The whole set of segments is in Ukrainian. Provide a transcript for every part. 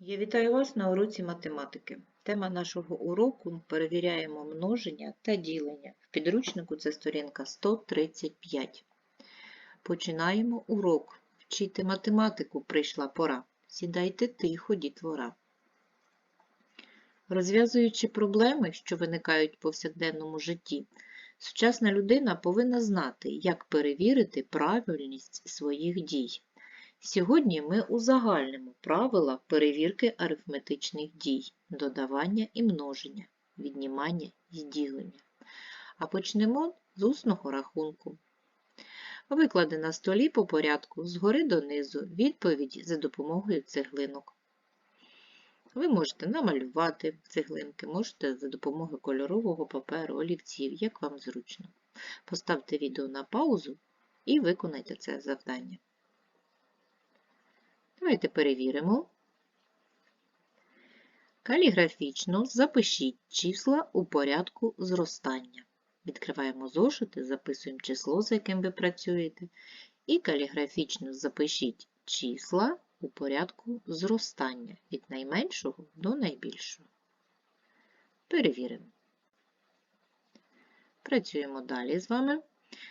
Я вітаю вас на уроці математики. Тема нашого уроку перевіряємо множення та ділення. В підручнику це сторінка 135. Починаємо урок. Вчити математику прийшла пора. Сідайте тихо, дітвора. Розв'язуючи проблеми, що виникають в повсякденному житті, сучасна людина повинна знати, як перевірити правильність своїх дій. Сьогодні ми узагальнимо правила перевірки арифметичних дій, додавання і множення, віднімання і ділення. А почнемо з усного рахунку. Виклади на столі по порядку згори донизу відповіді за допомогою цеглинок. Ви можете намалювати цеглинки, можете за допомогою кольорового паперу, олівців, як вам зручно. Поставте відео на паузу і виконайте це завдання. Давайте перевіримо. Каліграфічно запишіть числа у порядку зростання. Відкриваємо зошити, записуємо число, з яким ви працюєте, і каліграфічно запишіть числа у порядку зростання від найменшого до найбільшого. Перевіримо. Працюємо далі з вами,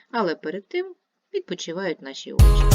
але перед тим відпочивають наші очі.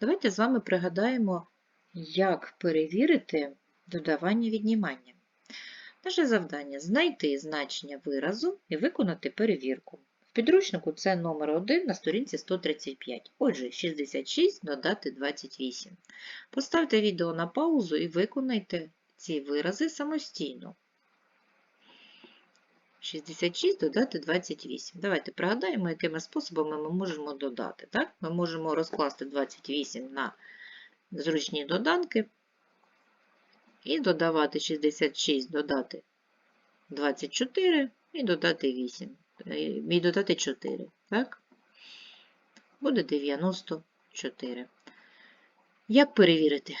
Давайте з вами пригадаємо, як перевірити додавання віднімання. Наше завдання знайти значення виразу і виконати перевірку. В підручнику це номер 1 на сторінці 135. Отже, 66 додати 28. Поставте відео на паузу і виконайте ці вирази самостійно. 66 додати 28. Давайте пригадаємо, якими способами ми можемо додати. Так? Ми можемо розкласти 28 на зручні доданки і додавати 66, додати 24 і додати 8. І додати 4. Так? Буде 94. Як перевірити?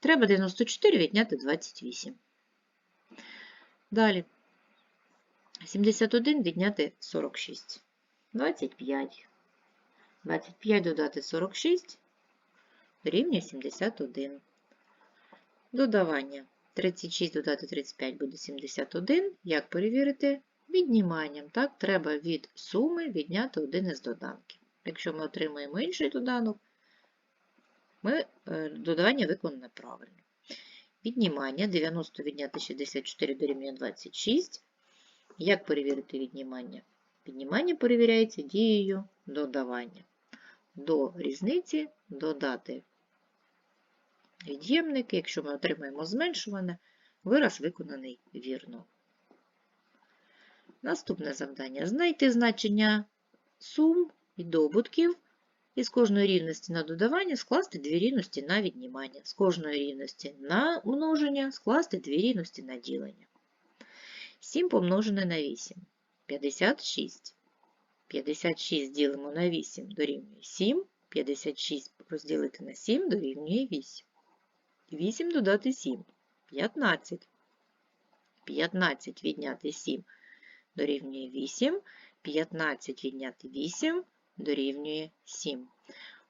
Треба 94 відняти 28. Далі. 71 відняти 46. 25. 25 додати 46 дорівнює 71. Додавання. 36 додати 35 буде 71. Як перевірити? Відніманням. Так, треба від суми відняти один із доданків. Якщо ми отримаємо інший доданок, ми, е, додавання виконане правильно. Віднімання 90 відняти 64 дорівнює 26. Як перевірити віднімання? Віднімання перевіряється дією додавання. До різниці додати від'ємники, якщо ми отримаємо зменшуване, вираз виконаний вірно. Наступне завдання знайти значення сум і добутків, і з кожної рівності на додавання скласти дві рівності на віднімання, з кожної рівності на множення скласти дві рівності на ділення. 7 помножене на 8. 56. 56 ділимо на 8 дорівнює 7. 56 розділити на 7 дорівнює 8. 8 додати 7. 15. 15 відняти 7 дорівнює 8. 15 відняти 8 дорівнює 7.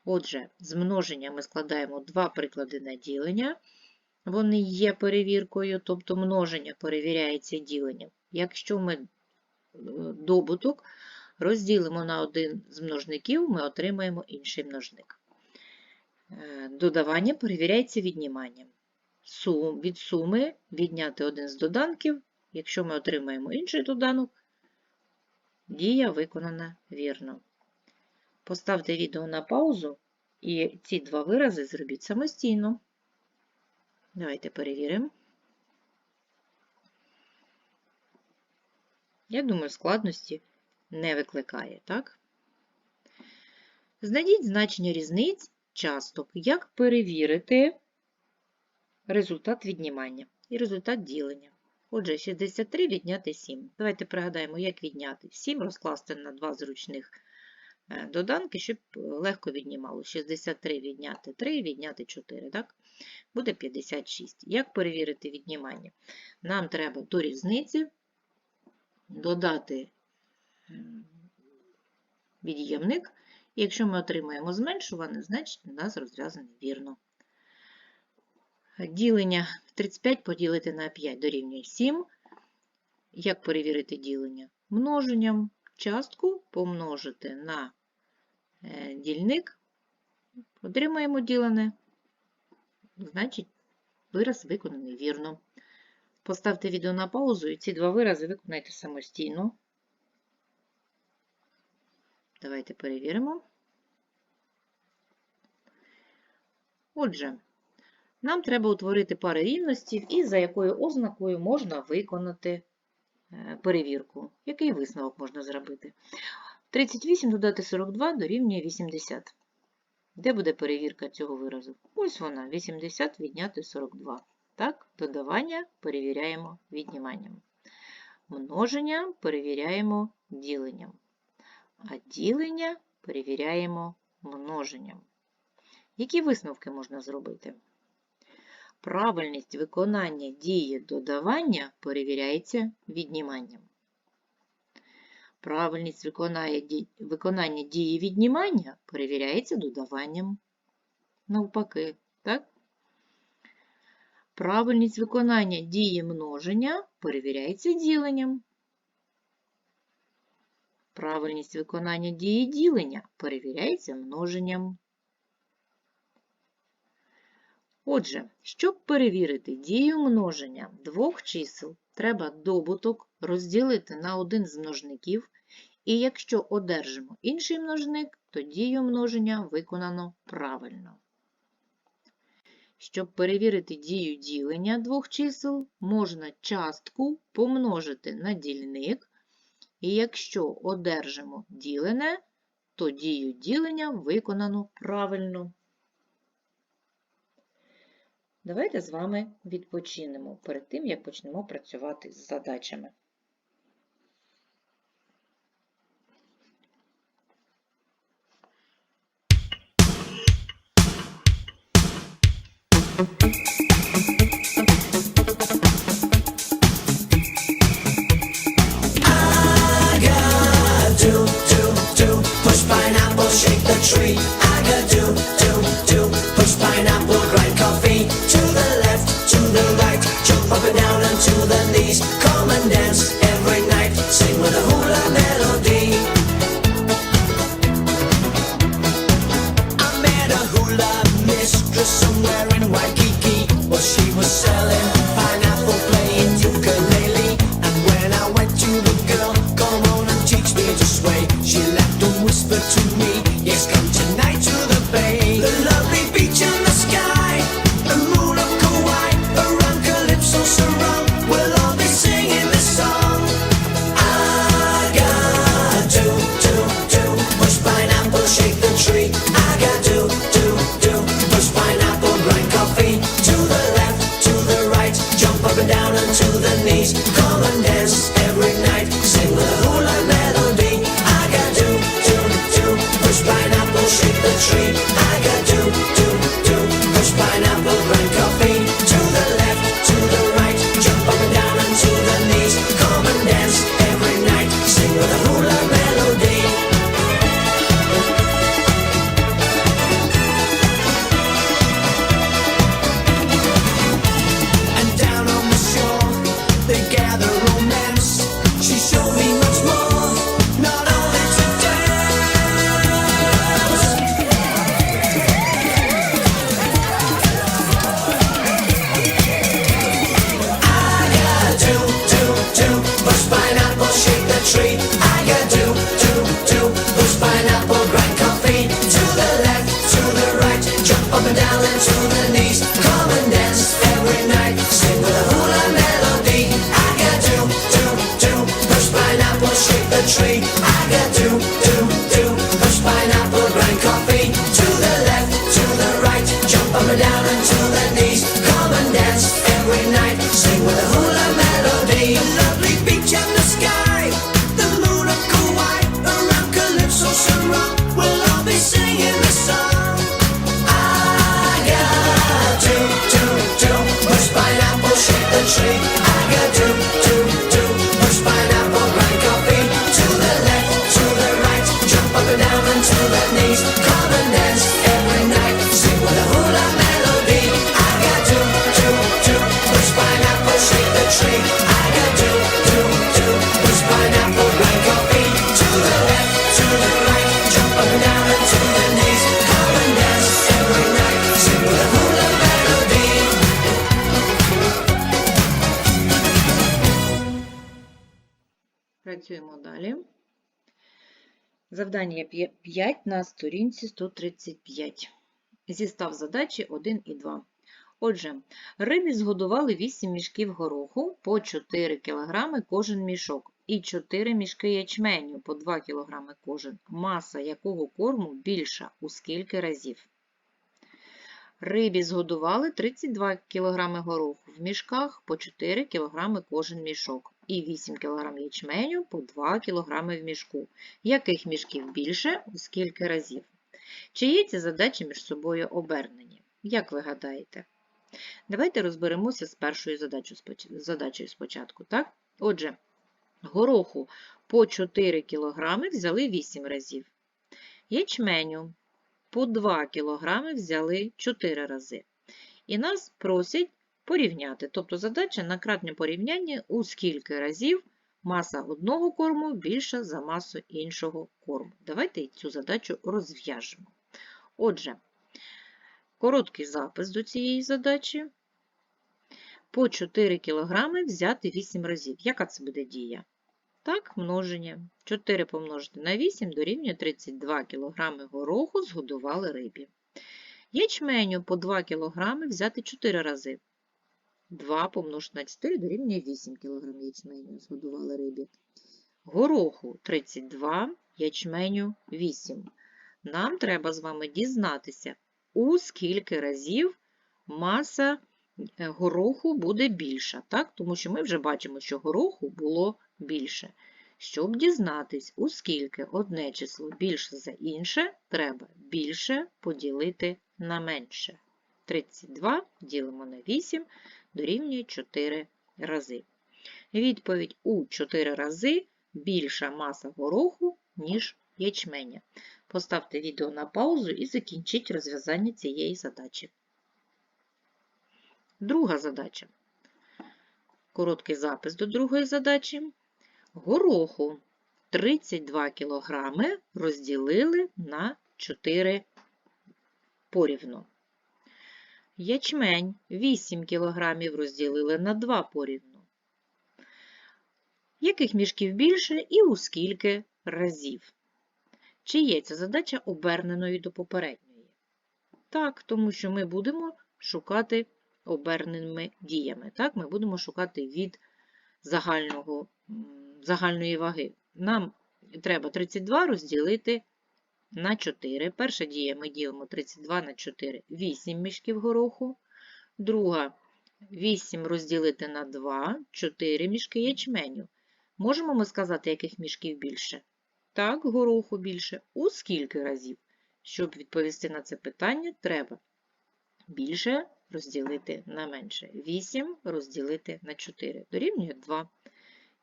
Отже, з множення ми складаємо два приклади на ділення. Вони є перевіркою, тобто множення перевіряється діленням. Якщо ми е, добуток розділимо на один з множників, ми отримаємо інший множник. Е, додавання перевіряється відніманням. Сум, від суми відняти один з доданків. Якщо ми отримаємо інший доданок, дія виконана вірно. Поставте відео на паузу І ці два вирази зробіть самостійно. Давайте перевіримо. Я думаю, складності не викликає, так? Знайдіть значення різниць часток. Як перевірити результат віднімання і результат ділення? Отже, 63 відняти 7. Давайте пригадаємо, як відняти 7 розкласти на два зручних доданки, щоб легко віднімало. 63 відняти 3, відняти 4, так? Буде 56. Як перевірити віднімання? Нам треба до різниці додати від'ємник. Якщо ми отримаємо зменшуване, значить у нас розв'язане вірно. Ділення 35 поділити на 5 дорівнює 7. Як перевірити ділення? Множенням частку помножити на е, дільник, отримаємо ділене, значить вираз виконаний вірно. Поставте відео на паузу і ці два вирази виконайте самостійно. Давайте перевіримо. Отже, нам треба утворити пари рівності, і за якою ознакою можна виконати е, перевірку. Який висновок можна зробити? 38 додати 42 дорівнює 80. Де буде перевірка цього виразу? Ось вона, 80 відняти 42. Так, додавання перевіряємо відніманням. Множення перевіряємо діленням. А ділення перевіряємо множенням. Які висновки можна зробити? Правильність виконання дії додавання перевіряється відніманням. Правильність виконання дії віднімання перевіряється додаванням. Навпаки, так? Правильність виконання дії множення перевіряється діленням. Правильність виконання дії ділення перевіряється множенням. Отже, щоб перевірити дію множення двох чисел, треба добуток розділити на один з множників, і якщо одержимо інший множник, то дію множення виконано правильно. Щоб перевірити дію ділення двох чисел, можна частку помножити на дільник, і якщо одержимо ділене, то дію ділення виконано правильно. Давайте з вами відпочинемо перед тим, як почнемо працювати з задачами. tree. to the Працюємо далі. Завдання 5 на сторінці 135. Зістав задачі 1 і 2. Отже, рибі згодували 8 мішків гороху по 4 кг кожен мішок і 4 мішки ячменю по 2 кг кожен, маса якого корму більша у скільки разів. Рибі згодували 32 кг гороху в мішках по 4 кг кожен мішок і 8 кг ячменю по 2 кг в мішку. Яких мішків більше у скільки разів? Чи є ці задачі між собою обернені? Як ви гадаєте? Давайте розберемося з першою задачею спочатку. Так? Отже, гороху по 4 кг взяли 8 разів. Ячменю по 2 кг взяли 4 рази. І нас просять порівняти. Тобто задача на кратне порівняння, у скільки разів маса одного корму більша за масу іншого корму. Давайте цю задачу розв'яжемо. Отже, короткий запис до цієї задачі. По 4 кг взяти 8 разів. Яка це буде дія? Так, множення. 4 помножити на 8 дорівнює 32 кг гороху згодували рибі. Ячменю по 2 кг взяти 4 рази. 2 помножити на 4 дорівнює 8 кг ячменю згодували рибі. Гороху 32, ячменю 8. Нам треба з вами дізнатися, у скільки разів маса е, гороху буде більша, так? тому що ми вже бачимо, що гороху було більше. Щоб дізнатись, у скільки одне число більше за інше, треба більше поділити на менше. 32 ділимо на 8 дорівнює 4 рази. Відповідь у 4 рази більша маса гороху, ніж ячменя. Поставте відео на паузу і закінчіть розв'язання цієї задачі. Друга задача. Короткий запис до другої задачі. Гороху 32 кг розділили на 4 порівну. Ячмень 8 кг розділили на 2 порівну. Яких мішків більше і у скільки разів? Чи є ця задача оберненою до попередньої? Так, тому що ми будемо шукати оберненими діями. Так, Ми будемо шукати від загального, загальної ваги. Нам треба 32 розділити на 4. Перша дія ми ділимо 32 на 4 – 8 мішків гороху. Друга 8 розділити на 2 – 4 мішки ячменю. Можемо ми сказати, яких мішків більше? Так, гороху більше. У скільки разів? Щоб відповісти на це питання, треба більше розділити на менше. 8 розділити на 4. Дорівнює 2.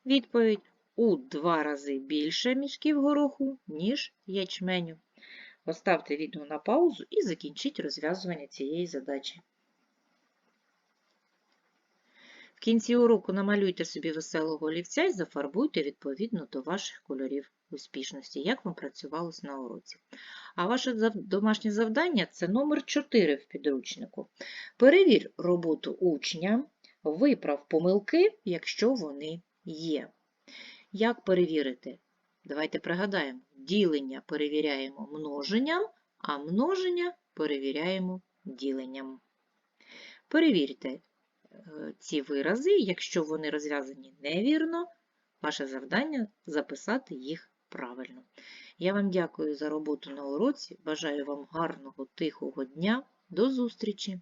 Відповідь у 2 рази більше мішків гороху, ніж ячменю. Поставте відео на паузу і закінчіть розв'язування цієї задачі. В кінці уроку намалюйте собі веселого олівця і зафарбуйте відповідно до ваших кольорів успішності, як вам працювалось на уроці. А ваше домашнє завдання це номер 4 в підручнику. Перевір роботу учня, виправ помилки, якщо вони є. Як перевірити? Давайте пригадаємо, ділення перевіряємо множенням, а множення перевіряємо діленням. Перевірте е, ці вирази, якщо вони розв'язані невірно, ваше завдання записати їх правильно. Я вам дякую за роботу на уроці. Бажаю вам гарного, тихого дня. До зустрічі!